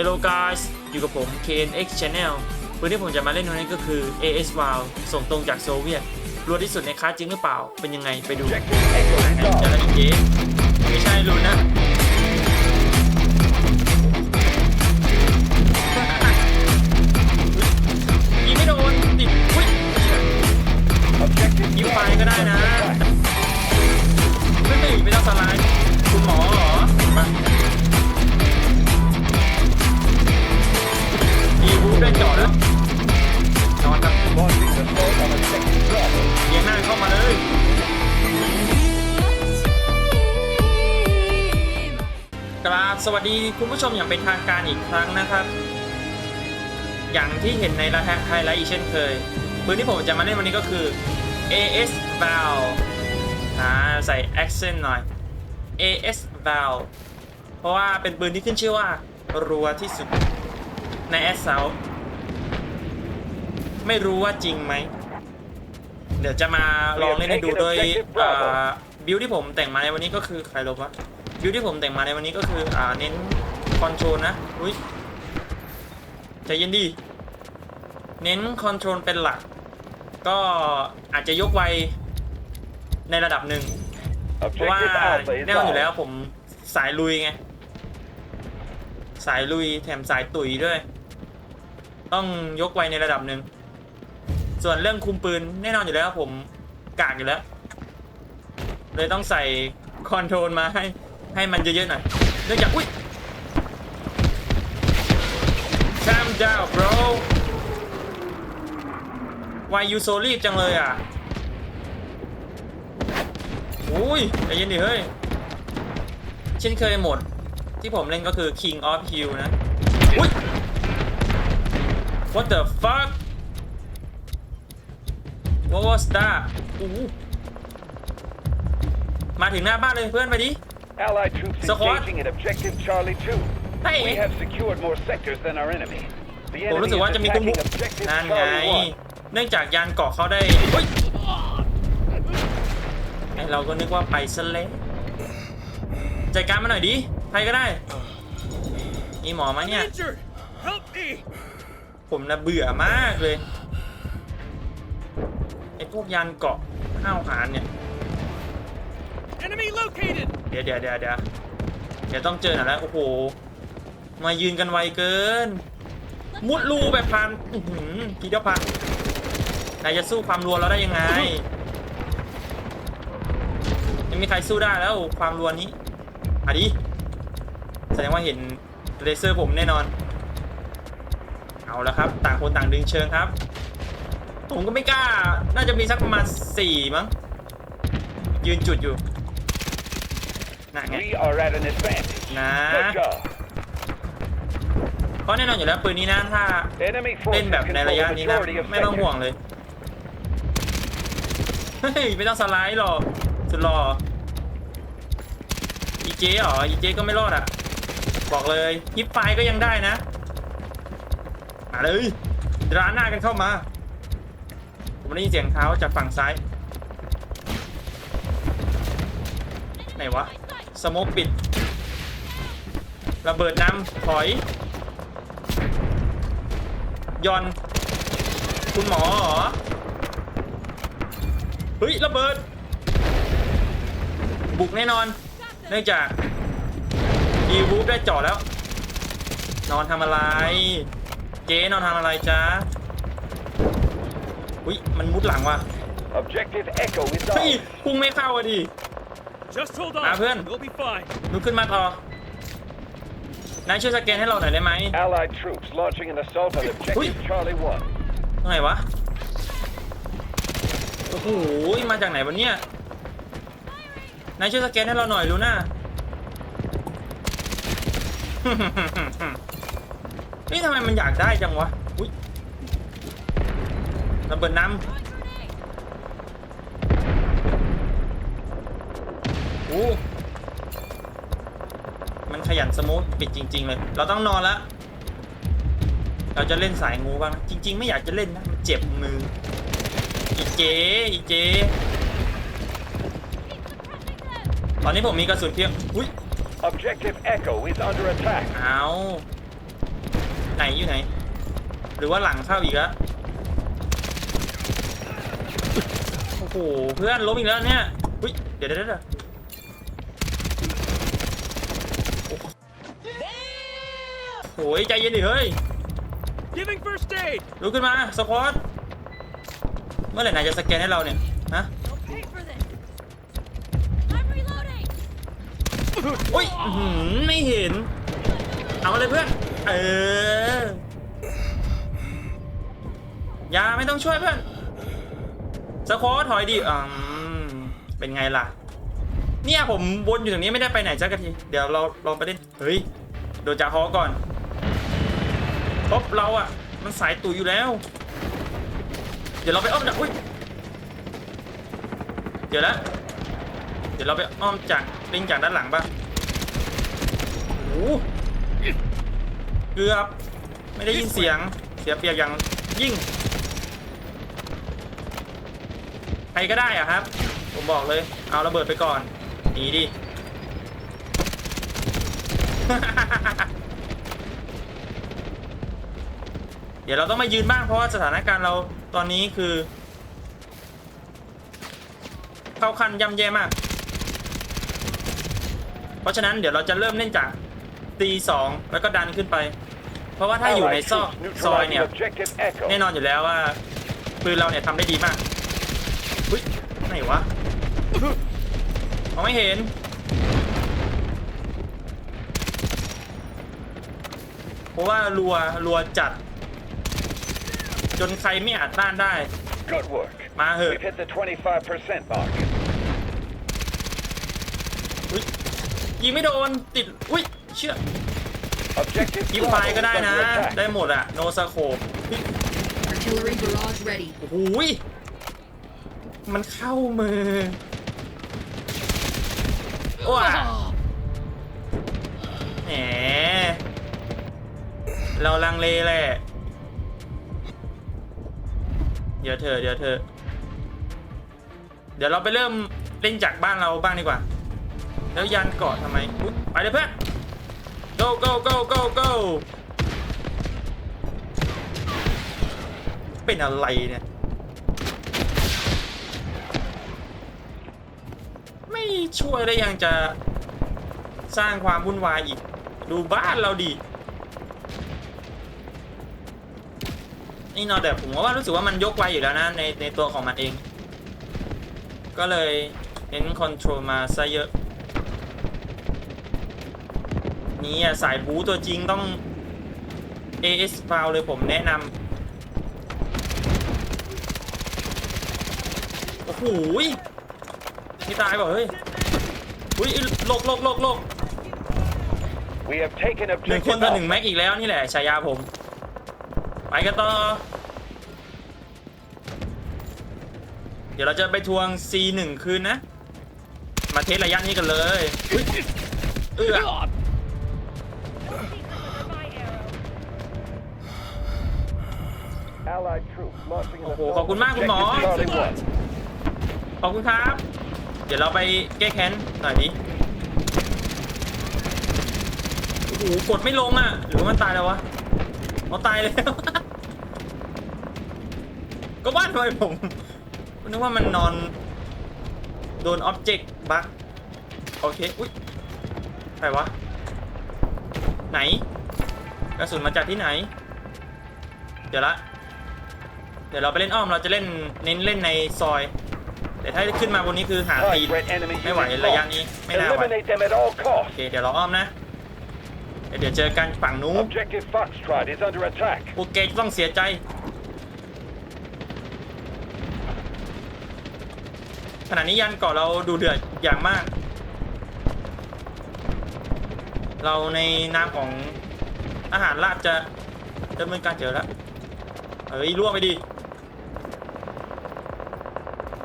Hello guys อยู่กับผม KNX Channel ปืนที่ผมจะมาเล่นวันนี้ก็คือ AS v a l ส่งตรงจากโซเวียตรัวที่สุดในคลาสจริงหรือเปล่า เป็นยังไงไปดูจะ off. ได้เจ๊ไม่ใช่รุนนะยิงไม่โดนติดอุ้ยยิงไฟก็ได้นะ ไม่ไม่ไม่ต้องสไลด์คุณหมอเหรอมา ได้จอดแล้วนอนครับเอียงหน้าเข้ามาเลยกราบสวัสดีคุณผู้ชมอย่างเป็นทางการอีกครั้งนะครับ อย่างที่เห็นในรายไฮไลท์อีกเช่นเคยปืนที่ผมจะมาเล่นวันนี้ก็คือ AS Val อ่าใส่ accent หน่อย AS Val เพราะว่าเป็นปืนที่ขึ้นชื่อว่ารัวที่สุดใน S South ไม่รู้ว่าจริงไหม เดี๋ยวจะมาลองเล่นให้ดูโดยบิลที่ผมแต่งมาในวันนี้ก็คือใครลบวะบิลที่ผมแต่งมาในวันนี้ก็คืออ่าเน้นคอนโทรลนะอุ้ยใจเย็นดี เน้นคอนโทรลเป็นหลัก ก็อาจจะยกไวในระดับหนึ่งเพราะว่าแน่นอนอยู่แล้วผมสายลุยไง สายลุยแถมสายตุ๋ยด้วย ต้องยกไวในระดับหนึ่ง ส่วนเรื่องคุมปืนแน่นอนอยู่แล้วผมกากอยู่แล้ว เลยต้องใส่คอนโทรลมาให้ให้มันเยอะๆหน่อยเนื่องจากอุ้ย calm down bro why you so รีบจังเลยอะอุ้ยใจเย็นดิเฮ้ยเช่นเคยหมด ที่ผมเล่นก็คือ King of Hill นะอุ้ย what the fuck what was that อู้หูมาถึงหน้าบ้านเลยเพื่อนไปดิ Allied troops Squad. engaging at Objective Charlie 2. Hey. We have secured more sectors than our enemy. The ผม enemy รู้สึก is ว่าจะมีตุ้ม attacking บุก Objective นั่นไง Charlie 1. เนื่องจากยานเกาะเขาได้เฮ้ยไอเราก็นึกว่าไปซะแล้วจัดการมาหน่อยดิ ใครก็ได้ มีหมอไหมเนี่ย injured! Help me! ผมนะเบื่อมากเลยไอ้ พวกยานเกาะห้าวหาญเนี่ย Enemy located! เดี๋ยวเดี๋ยวเดี๋ยวเดี๋ยวเดี๋ยวต้องเจอหน่อยแล้วโอ้โห มายืนกันไวเกิน มุดรูแบบพันอื้อหือทีเดียวพันนายจะสู้ความรัวเราได้ยังไงไม่มีใครสู้ได้แล้วความรัวนี้อะดิแสดงว่าเห็นเลเซอร์ผมแน่นอน เอาแล้วครับ ต่างคนต่างดึงเชิงครับ ผมก็ไม่กล้า น่าจะมีสักประมาณสี่มั้ง ยืนจุดอยู่น่ะไง We are at an advantage. นะ Good job. เพราะแน่นอนอยู่แล้วปืนนี้นะถ้า Enemy เล่น forces แบบใน control ระยะ the นี้นะ majority of ไม่ต้องห่วง sectors. เลย เฮ้ย ไม่ต้องสไลด์หรอกสุดหล่ออีเจเหรออีเจก็ไม่รอดอะ บอกเลยฮิปไฟก็ยังได้นะมาเลยร้านหน้ากันเข้ามา ผมได้ยินเสียงเท้าจากฝั่งซ้าย ไหนวะ สโมกปิด ระเบิดน้ำถอย ยอน คุณหมอเหรอ เฮ้ย ระเบิด บุกแน่นอน เนื่องจากอีวูฟได้จาะแล้ว นอนทำอะไร เจ๊นอนทำอะไรจ๊ะ อุ้ยมันมุดหลังว่ะ Objective Echo is เฮ้ย off. พุ่งไม่เข้าอะดิ Just hold Ah, on. พื่อน We'll be fine. ลุกขึ้นมาต่อนายช่วยสแกนให้เราหน่อยได้ไหม Allied troops launching an assault on Objective Charlie 1. ตรงไหนวะ โอ้โห มาจากไหนวะเนี่ย นายช่วยสแกนให้เราหน่อยรู้นะ นี่ทำไมมันอยากได้จังวะอุ้ย ระเบิดน้ำโอ้มันขยันสมูทปิดจริง ๆ เลย เราต้องนอนแล้วเราจะเล่นสายงูบ้างนะจริง ๆ ไม่อยากจะเล่นนะมันเจ็บมืออีเจอีเจ ตอนนี้ผมมีกระสุนเพียงอุ้ย Objective Echo is under attack. เอาอยู่ไหน หรือว่าหลังเข้าอีกแล้วโอ้โห เพื่อนล้มอีกแล้วเนี่ยอุ้ยเดี๋ยวเดี๋ยวเดี๋ยวโอ้ยใจเย็นดิเฮ้ย Giving first aid. ลุกขึ้นมาสควอตเมื่อไหร่นายจะสแกนให้เราเนี่ย ฮะ Don't pay for this. I'm reloading. อุ้ยอื้อหือไม่เห็น เอาเลยเพื่อน เออ อย่าไม่ต้องช่วยเพื่อน สควอตถอยดิอืมเป็นไงล่ะ เนี่ยผมวนอยู่ตรงนี้ไม่ได้ไปไหนสักทีเดี๋ยวเราลองไปเล่นเฮ้ยโดนจ่าฮอก่อนพบเราอะ มันสายตุยอยู่แล้ว เดี๋ยวเราไปอ้อมจากอุ้ยเดี๋ยวนะเดี๋ยวเราไปอ้อมจากเล่งจากด้านหลังป่ะโอ้โหเกือบไม่ได้ยินเสียงเสียเปียบอย่างยิ่ง ใค รก็ได้อะครับ ผมบอกเลย เอาระเบิดไปก่อนหนีดิ เดี๋ยวเราต้องมายืนบ้างเพราะว่าสถานการณ์เราตอนนี้คือ เข้าขั้นย่ำแย่มาก เพราะฉะนั้นเดี๋ยวเราจะเริ่มเล่นจากตีสองแล้วก็ดันขึ้นไป เพราะว่าถ้าอยู่ในซอกซอยเนี่ยแน่นอนอยู่แล้วว่าปืนเราเนี่ยทำได้ดีมาก อุ้ยไหนวะมองไม่เห็น เพราะว่ารัวรัวจัด จนใครไม่อาจต้านได้ Good work. มาเหอะ We've hit the 25% mark. อุ้ยยิงไม่โดนติด อุ้ยเชื่อ Objective ยิงไฟ Bravo ก็ is ได้นะ under attack. ได้หมดอะโนซาโค Artillery barrage ready. โอ้โหย มันเข้ามือว้าแหมเราลังเลแหละ เดี๋ยวเธอเดี๋ยวเธอ เดี๋ยวเราไปเริ่มเล่นจากบ้านเราบ้างดีกว่า แล้วยันเกาะทำไมไปเลยเพื่อน go go go go go เป็นอะไรเนี่ย ไม่ช่วยแล้วยังจะสร้างความวุ่นวายอีก ดูบ้านเราดินี่นอนแต่ผมว่ารู้สึกว่ามันยกไวอยู่แล้วนะในในตัวของมันเอง ก็เลยเน้นคอนโทรลมาซะเยอะ นี่อะสายบูตัวจริงต้อง AS f o u l เลยผมแนะนำโอ้โห ยนี่ตายเปล่าเฮ้ยอุ้ยหลบหลบหลบหลบ We have taken หนึ่งคน objective ต่อหนึ่ง Alpha. แม็กอีกแล้วนี่แหละฉายาผม ไปกันต่อ เดี๋ยวเราจะไปทวง C1 คืนนะ มาเทสระยะนี้กันเลยอุ๊ยเอื้อ Allied troops launching an โอ้โห assault ขอบคุณมาก on คุณหมอ objective Charlie 1. ขอบคุณครับ เดี๋ยวเราไปแก้แค้นหน่อยนี้โอ้โหกดไม่ลงอะ หรือว่ามันตายแล้ววะเอาตายแล้ว ก็ว่าทำไมผมนึกว่ามันนอน โดนอ็อบเจกต์บั๊กโอเค อุ้ยใครวะ ไหน กระสุนมาจากที่ไหน เดี๋ยวละ เดี๋ยวเราไปเล่นอ้อมเราจะเล่นเน้นเล่นในซอย แต่ถ้าขึ้นมาบนนี้คือหาตี High threat enemy ไม่ไหว units ระยะ lost. นี้ไม่น่าไหว Eliminate them at all โอ costs. เคเดี๋ยวเราอ้อมนะเดี๋ยวเจอกันฝั่งนู้น Objective Foxtrot is under attack. พวกแกจะต้องเสียใจ ขณะนี้ยันเกาะเราดูเดือดอย่างมาก เราในนามของอาหารราชจะดำเนินการเจอแล้วเอ้ยล่วงไปดิเ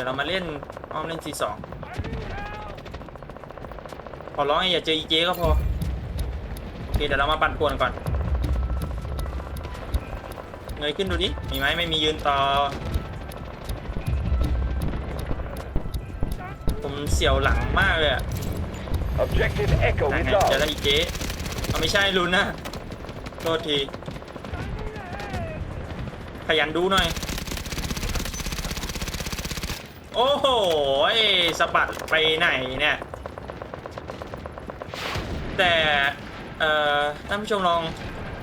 ดี๋ยวเรามาเล่นอ้อมเล่น C2 ขอร้องอย่าเจออีเจก็พอ โอเคเดี๋ยวเรามาปั่นป่วนก่อน เงยขึ้นดูดิ มีไหมไม่มียืนต่อ ผมเสียวหลังมากเลยอะ Objective Echo นั่น is ไงเจอแล้ว ours. อีเจ๊เอาไม่ใช่ลุนนะโทษที ขยันดูหน่อยโอ้โหยสะบัดไปไหนเนี่ย แต่ เอ่อ ท่านผู้ชมลอง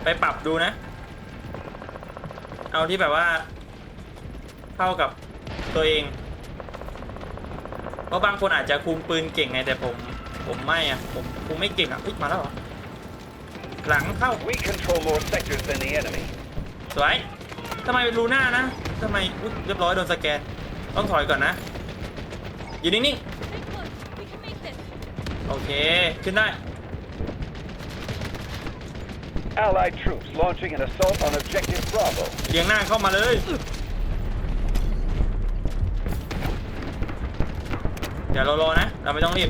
ไปปรับดูนะ เอาที่แบบว่า เข้ากับตัวเอง เพราะบางคนอาจจะคุมปืนเก่งไง แต่ผม ผมไม่อะผมคุมไม่เก่งอะอุ๊ยมาแล้วเหรอ หลังเข้า We control more sectors than the enemy. สวยทำไมรูหน้านะทำไมอุ๊ยเรียบร้อยโดนสแกน ต้องถอยก่อนนะ อยู่นิ่ง Stay close. We can make this. ๆโอเค ขึ้นได้ Allied troops launching an assault on objective Bravo. เรียงหน้าเข้ามาเลย เดี๋ยวเรารอนะ เราไม่ต้องรีบ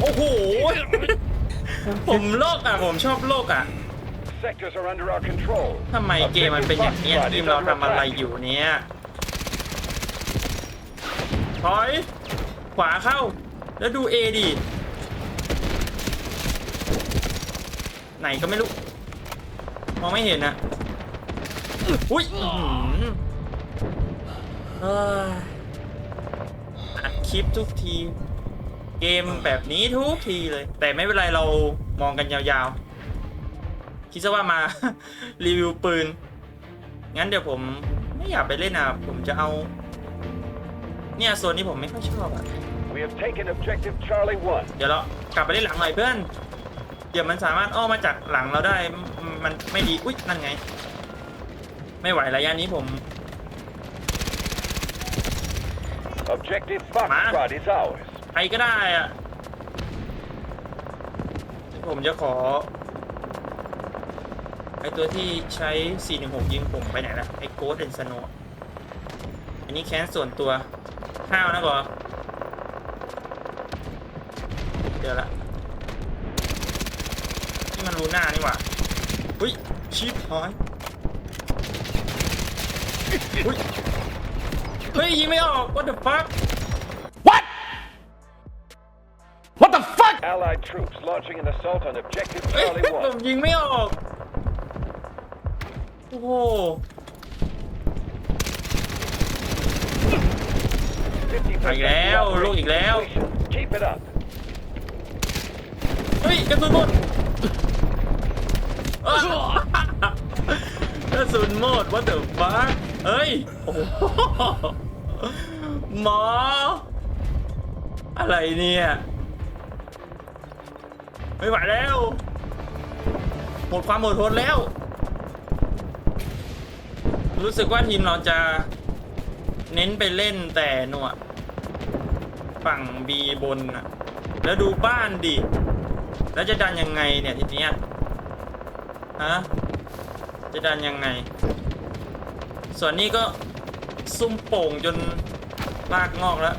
โอ้โห ผมโลกอะ ผมชอบโลกอะ Sectors are under our control. ทำไมเกมมันเป็นอย่างนี้ย Objective ทีม Foxtrot เรา is ทำ under อะไร attack. อยู่เนี่ยถอยขวาเข้า แล้วดู A ดิไหนก็ไม่รู้ มองไม่เห็นนะอุ้ยอื้อหือเอ้ยอัดคลิปทุกที เกมแบบนี้ทุกทีเลย แต่ไม่เป็นไรเรามองกันยาวๆ คิดซะว่ามา รีวิวปืน งั้นเดี๋ยวผมไม่อยากไปเล่นอะ ผมจะเอา เนี่ยโซนนี้ผมไม่ค่อยชอบอะ We have taken objective Charlie 1. เดี๋ยวเรากลับไปเล่นหลังหน่อยเพื่อน เดี๋ยวมันสามารถอ้อมมาจากหลังเราได้มมันไม่ดี อุ๊ย นั่นไง ไม่ไหวระยะนี้ผม Objective Foxtrot is ours. ใครก็ได้อะ ผมจะขอ ไอตัวที่ใช้ 416 ยิงผมไปไหนละไอโกดเดนสโนอันนี้แค้นส่วนตัวข้าวนะบอเดี๋ยวละนี่มันรูหน้านี่หว่าอุ้ยชิปหอยอุ้ยเฮ้ยยิงไม่ออก what the fuck Allied troops launching an assault on objective เอ้ย Charlie ผม 1. ยิงไม่ออก โอ้โห50%อีกแล้วลูกอีกแล้ว completion. Keep it up. เฮ้ยกระสุนหมดอ้าวกระสุนหมด what the fuck เฮ้ยโอ้โหหมอ อะไรเนี่ยไม่ไหวแล้ว หมดความอดทนแล้ว รู้สึกว่าทีมเราจะเน้นไปเล่นแต่หนวดฝั่งบีบนอะแล้วดูบ้านดิ แล้วจะดันยังไงเนี่ยทีเนี้ยฮะจะดันยังไง ส่วนนี้ก็ซุ่มโป่งจนลากงอกแล้ว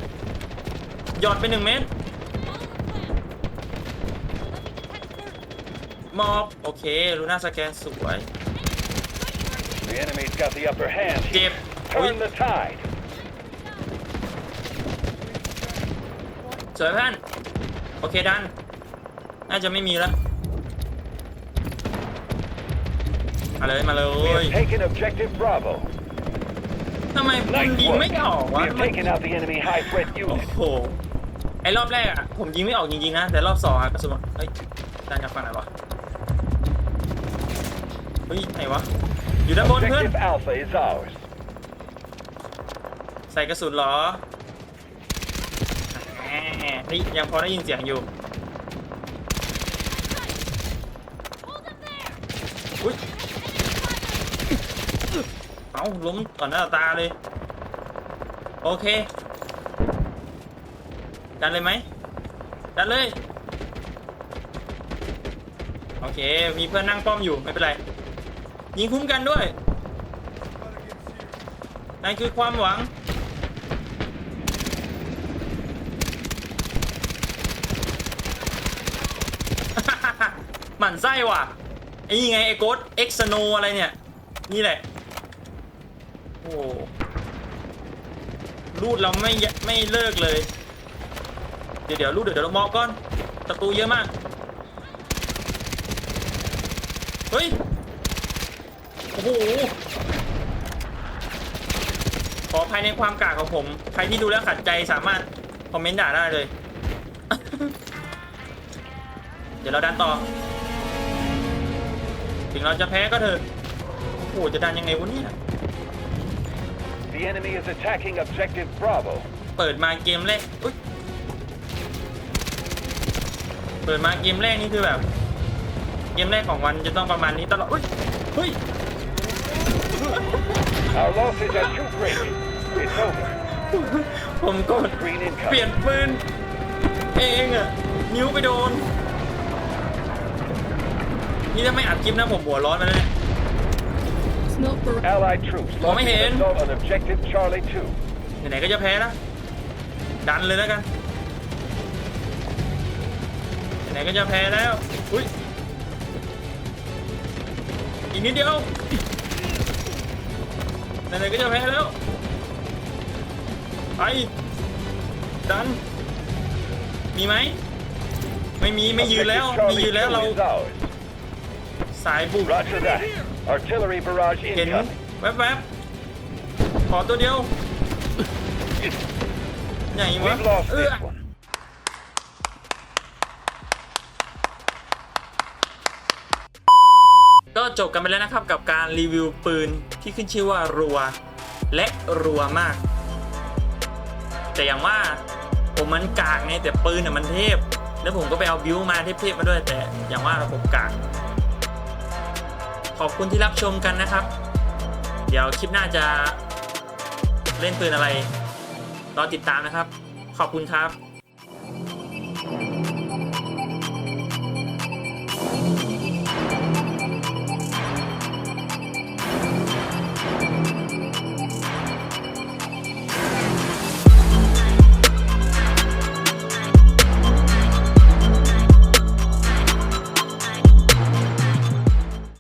หยอดไปหนึ่งเมตรมอบ โอเค ลูน่าสแกนสวย The enemy's got the upper hand. เจ็บ อุ๊ย Turn the tide. สวยเพื่อนโอเคดัน น่าจะไม่มีแล้ว มาเลยมาเล We ย have taken objective Bravo. ทำไมคุณ Nice ยิง work. ไม่ออก We วะ have taken out the enemy high threat โอ้ unit. โห ไอรอบแรกอะผมยิงไม่ออกจริงๆนะ แต่รอบสองอะกระสุนเฮ้ยดันจากฝั่งไหนวะ เฮ้ยไหนวะ อยู่ด้านบนเพื่อน Objective Alpha is ours. ใส่กระสุนเหรอแหมนี่ยังพอได้ยินเสียงอยู่ Hold them there. อุ้ย เอาล้มต่อหน้าต่อตาเลย โอเค ดันเลยไหม ดันเลย โอเค มีเพื่อนนั่งป้อมอยู่ ไม่เป็นไร ยิงคุ้มกันด้วย นั่นคือความหวัง หมั่นไส้ว่ะ ไอ้นี่ไงไอ้โกดเอ็กซ์โนอะไรเนี่ย นี่แหละ โอ้โหรูดเราไม่ไม่เลิกเลย เดี๋ยวเดี๋ยวรูดเดี๋ยวเดี๋ยวเรามองก่อนศัตรูเยอะมาก เฮ้ย อ้โหขอภายในความกากของผม ใครที่ดูแล้วขัดใจสามารถคอมเมนต์ด่าได้เลย เดี๋ยวเราดันต่อ ถึงเราจะแพ้ก็เถอะ โอ้โห จะดันยังไงวะเนี่ย The enemy is attacking objective Bravo. เปิดมาเกมแรกอุ๊ยเปิดมาเกมแรกนี่คือแบบ เกมแรกของวันจะต้องประมาณนี้ตลอด อุ๊ยเฮ้ย Our losses are too great. It's over. ผมกด Green เปลี่ยน incoming. ปืน เองอะนิ้วไปโดน นี่ถ้าไม่อัดคลิปนะผมหัวร้อนมาแล้วเนี่ย Smoke barrage. Allied troops Có mấy launching an hiền. assault on objective Charlie 2. ไหนๆก็จะแพ้แล้วดันเลยแล้วกันไหนๆก็จะแพ้แล้ว อุ้ยอีกนิดเดียว ไหนๆก็จะแพ้แล้ว ไป ดัน มีไหม ไม่มี ไม่ยืนแล้ว Objective ไม่ Charlie ยืนแล้วเรา2 is ours. สายบุก Roger that. Artillery barrage เห็น incoming. แวบๆ ขอตัวเดียวไหนวะ We've lost เออ this one. จบกันไปแล้วนะครับกับการรีวิวปืนที่ขึ้นชื่อว่ารัว และรัวมาก แต่อย่างว่าผมมันกากไงแต่ปืนน่ะมันเทพ แล้วผมก็ไปเอาบิวมาเทพๆมาด้วยแต่อย่างว่าผมกากขอบคุณที่รับชมกันนะครับ เดี๋ยวคลิปหน้าจะเล่นปืนอะไร รอติดตามนะครับ ขอบคุณครับ